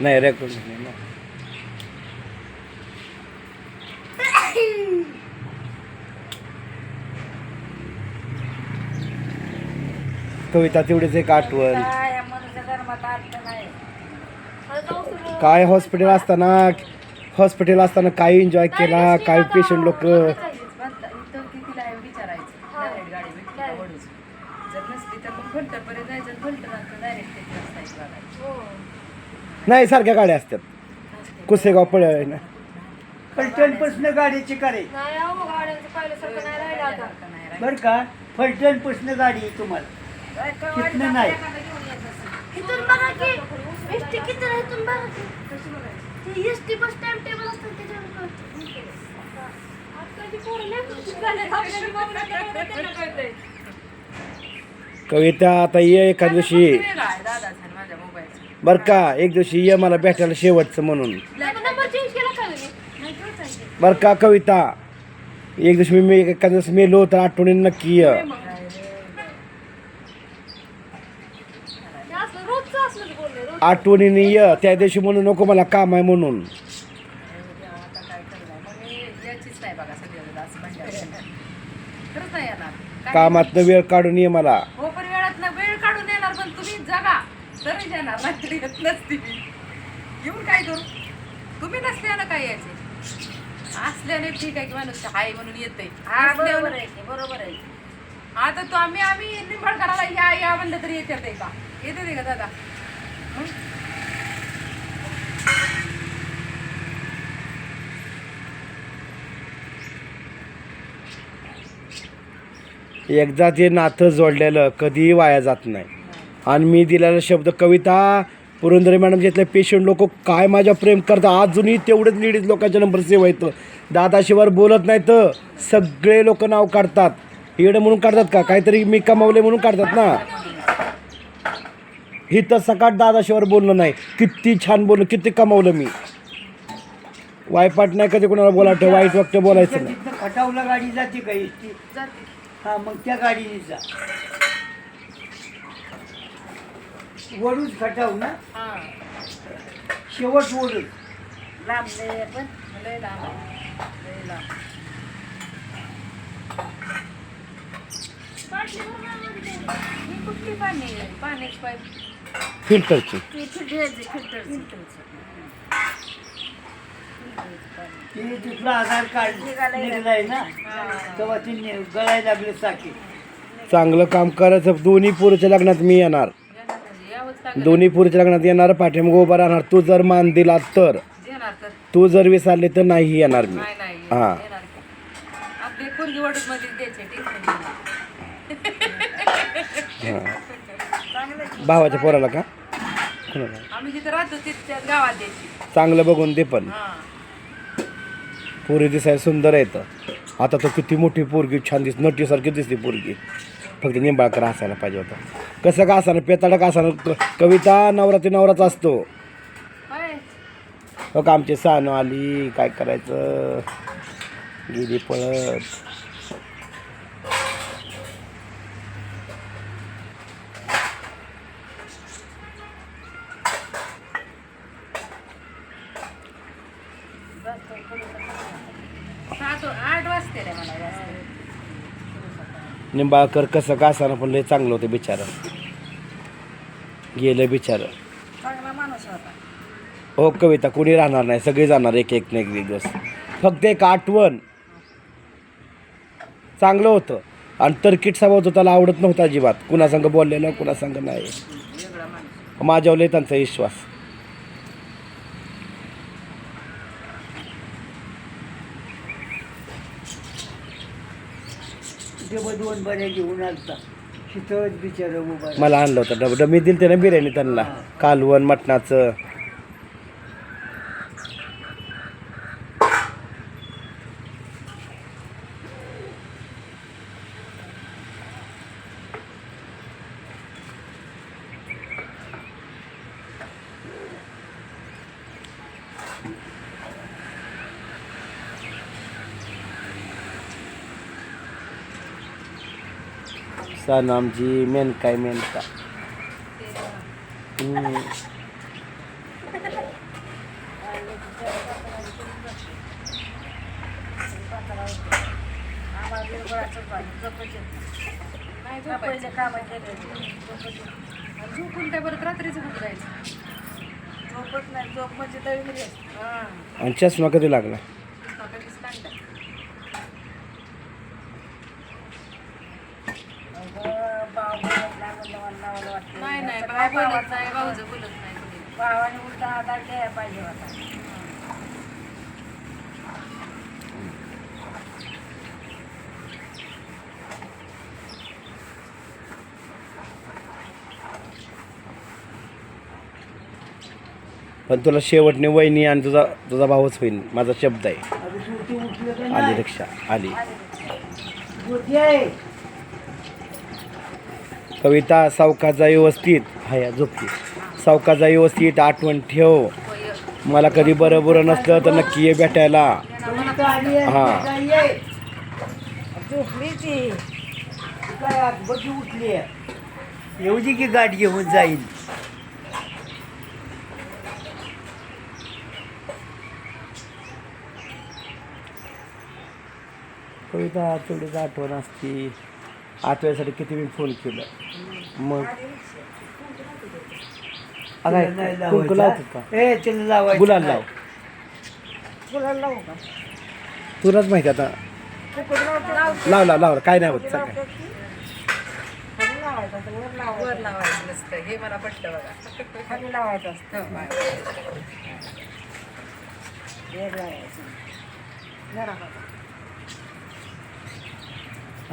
नाही रेकॉर्ड नाही ना कविता तेवढीच एक आठवण. काय या मनुष्य जन्मात अर्थ नाही. काय हॉस्पिटल असताना हॉस्पिटल असताना काय एन्जॉय केला काय पेशंट लोक म्हणता इथं कितीला आहे विचारायचं डायरेक्ट गाडी भेटली का वडूच जर नसली तर मग फलटरपर्यंत जायचं फलटरात डायरेक्ट ते रस्ता बघायचं नाही सारख्या गाड्या असतात कुसेगाव पळ ना फलटणपासून गाडीची करे नाही अहो गाड्यांचं पहिल्यासारखं नाही राहिलं आता नाही राहिलं. बरं का फलटणपासून गाडी आहे तुम्हाला तिथनं नाही. एखादं घेऊन येत असेल. इथून बघा की एसटी किती आहे इथून बघा की ते एसटी बस टाइम टेबल असतं त्याच्यावर कळतं. आजकालची पोरं लय खुश झालेत. आपल्याला बघून त्यांना कळतंय. कविता आता ये एखाद दिवशी वेगळा आहे दादाचा आणि माझ्या मोबाईलचा बर का एक दिवशी ये मला भेटायला शेवटचं म्हणून. बर का कविता एक दिवशी मी- मी एखाद दिवस मेलो तर आठवणीने नक्की ये. आठवणीने ये त्या दिवशी म्हणू नको मला काम आहे म्हणून. देवा, आता काय करणार मग तरी येणार नाहीतर येत नसती मी. येऊन काय करू? तुम्ही नसल्यानं काय यायचे? असल्याने ठीक आहे की माणूस हाय म्हणून येते बरोबर आहे बरोबर आहे. आता तो आम्ही आम्ही निंबाळकराला या या म्हणलं तरी येते का? येते ते का दादा? एकदा ते नातं जोडलेलं कधीही वाया जात नाही. आणि मी दिलेला शब्द कविता पुरंदरे मॅडम घेतले पेशंट लोक काय माझ्या प्रेम करतात अजूनही तेवढेच लेडीज लोकांचे नंबर सेव्ह येतं दादाशिवार बोलत नाही तर सगळे लोक नाव काढतात. इकडे म्हणून काढतात का? काहीतरी मी कमावले म्हणून काढतात ना? ही तर सकाळ दादाशिवार बोलणं नाही. किती छान बोललं किती कमावलं मी. वायपाट नाही कधी कोणाला बोलावं वाईट वक्त बोलायचं नाही. खटावला गाडी जाते का एसटी जाते. हा मग त्या गाडीने जा. वडूच खटाव ना? हा. शेवट वडूच. लांब लय पण. लय लांब. आहे. लय लांब. बाटली भरून आणली होती त्यांनी. कुठली पाणी आहे? पाण्याची पाईप फिल्टरची. ती फिल्टरची फिल्टरची. ते तिथलं आधार कार्ड निघालंय. ना? तेव्हा ते नि- गळायला लागले साखी चांगलं काम करायचं. दोन्ही पोरीच्या लग्नात मी येणार. दोन्ही पोरीच्या लग्नात येणार पाठीमाग उभा राहणार. तू जर मान दिला तर. येणार तर. तू जर विसरले तर नाही येणार मी. नाही नाही हा. येणार की. आपले पोरगी वडूच मध्ये द्यायचे टेन्शन भावाच्या पोराला का? कोणाला? आम्ही जिथे राहतो तिथल्याच गावात द्यायची. चांगलं बघून ते पण. हा. पोरी दिसायला सुंदर आहेत. आता तो किती मोठी पोरगी छान दिस नटीसारखी दिसते पोरगी. फक्त निंबाळकर असायला पाहिजे होता. कसं का असानं पेताडा का असानं क- कविता नवरात्री नवराच असतो. हो का आमची सानू आली काय करायचं? गेली पळत. आठ वाजते रे मला निंबाळकर कसं का असानं पण लय चांगलं होतं बिचारं. गेलं बिचारं. चांगला माणूस होता हो कविता कोणी राहणार नाही सगळे जाणार एक एक ना एक दिवस. फक्त एक आठवण. चांगलं होतं. आणि तरकीट स्वभाव होतं त्याला आवडत नव्हतं अजिबात. कुणासंग बोललेलं कुणासंग नाही. माझ्यावर त्यांचा विश्वास. ते दोन बऱ्या घेऊन आलता. तिथंच बिचार उभा राहिला. मला आणलं होतं डब मी दिलं ते ना बिर्याणी त्यांना. कालवण मटणाचं सनामजी मेनकाय मेनका हम्म. आम्हाला बिलकुलाचं पाणी झोपच येत नाही. नाही का झोपायचं. पहिले कामं केले झोपच येत नाही. आणि झोपून काय परत रात्रीचं कुठं जायचं नाही झोप म्हणजे हां आणि चष्मा कधी लागला भाव बोलत नाही म्हणलं मला नावाला वाटतं. नाही नाही आता भाऊ काय बोलत भावाचं नाही नाही. भाऊचं बोलत नाही कोणी. भावाने उलटा आधार द्यायला पाहिजे होता पण तुला शेवटने वहिनी आणि तुझा तुझा भाऊच होईल माझा शब्द आहे आली? रिक्षा आली आहे कविता सावकाचा व्यवस्थित. हाया झोपली सावकाचा व्यवस्थित आठवण ठेव. मला कधी बरं बरं नसलं तर नक्की ये भेटायला. हा. उठली दे की गाठ घेऊन जाईल कविता तेवढीच आठवण असती. आठवण्यासाठी किती मी फोन केलं? मग? तिला नाही अगं कुंकू लावतात का. ए तिला लावायचं. गुलाल. लाव. गुलाल लावू का? तुलाच माहिती आता. लाव लाव लाव काय नाही होत चल. काय वर लावायचं नसतं. हे मला पटलं बघा. खाली लावायचं असतं. बाय. वर लावायचं. जरा बघा.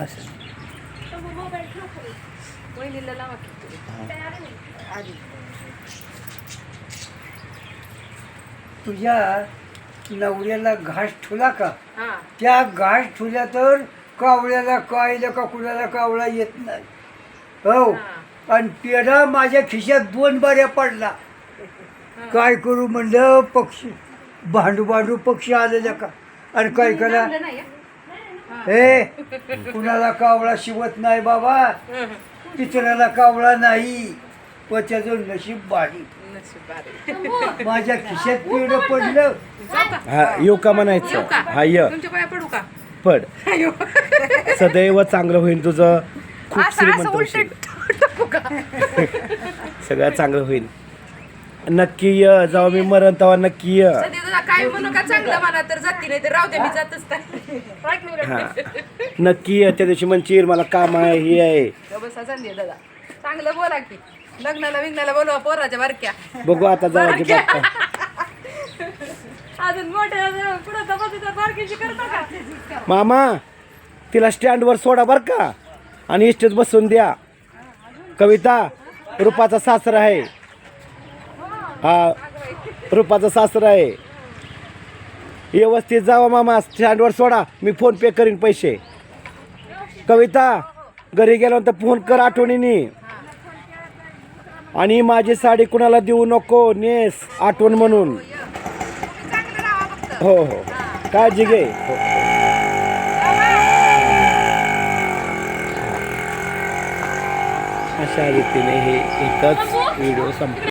असं. वहिनीला लावा की तुम्ही. आधी तुझ्या नवऱ्याला घास ठुला का? त्या घास ठुल्या तर कावळ्याला कायला का कुणाला कावळा येत नाही? हो. आणि पेढा माझ्या खिशात दोन बाऱ्या पडला. काय करू म्हणलं पक्षी भांडू भांडू पक्षी आलेल्या का? आणि काय करा? हं? कुणाला कावळा शिवत नाही बाबा. पितराला कावळा नाही. व त्याचं नशीब बारी. माझ्या खिशात पेढ पडलं. हा येऊ का म्हणायचं? हा ये. तुमच्या पाया पडू का? पड. येऊ. सदैव चांगलं होईल तुझं. खूप असं असं श्रीमंत होशील सगळं चांगलं होईल नक्की ये जेव्हा मी मरण तेव्हा नक्की ये. सध्या तुला काय म्हणू का चांगलं मला तर जाती नाही तर राहू दे मी जातच नाही राख मी उलट. हा. नक्की ये त्या दिवशी म्हणशील मला काम आहे हे आहे. गं बसा संधी दादा. चांगलं बोला की. लग्नाला विग्नाला बोलवा पोराच्या बारक्या. बघू आता जावाची बाप्पा अजून मोठ्या पुढं तपासू तर बारकीची करता का? मामा तिला स्टँडवर सोडा बर का. आणि इस्टेट बसून द्या. कविता रुपाचा सासरा आहे. हा रुपाचा सासरा आहे. व्यवस्थित जावा मामा स्टँडवर सोडा. मी फोन पे करीन पैसे. कविता घरी गेल्यानंतर फोन कर आठवणीने. आणि माझी साडी कुणाला देऊ नको नेस आठवण म्हणून. हो हो. काळजी घे. हो. अशा रीतीने हे एकच व्हिडिओ संपला.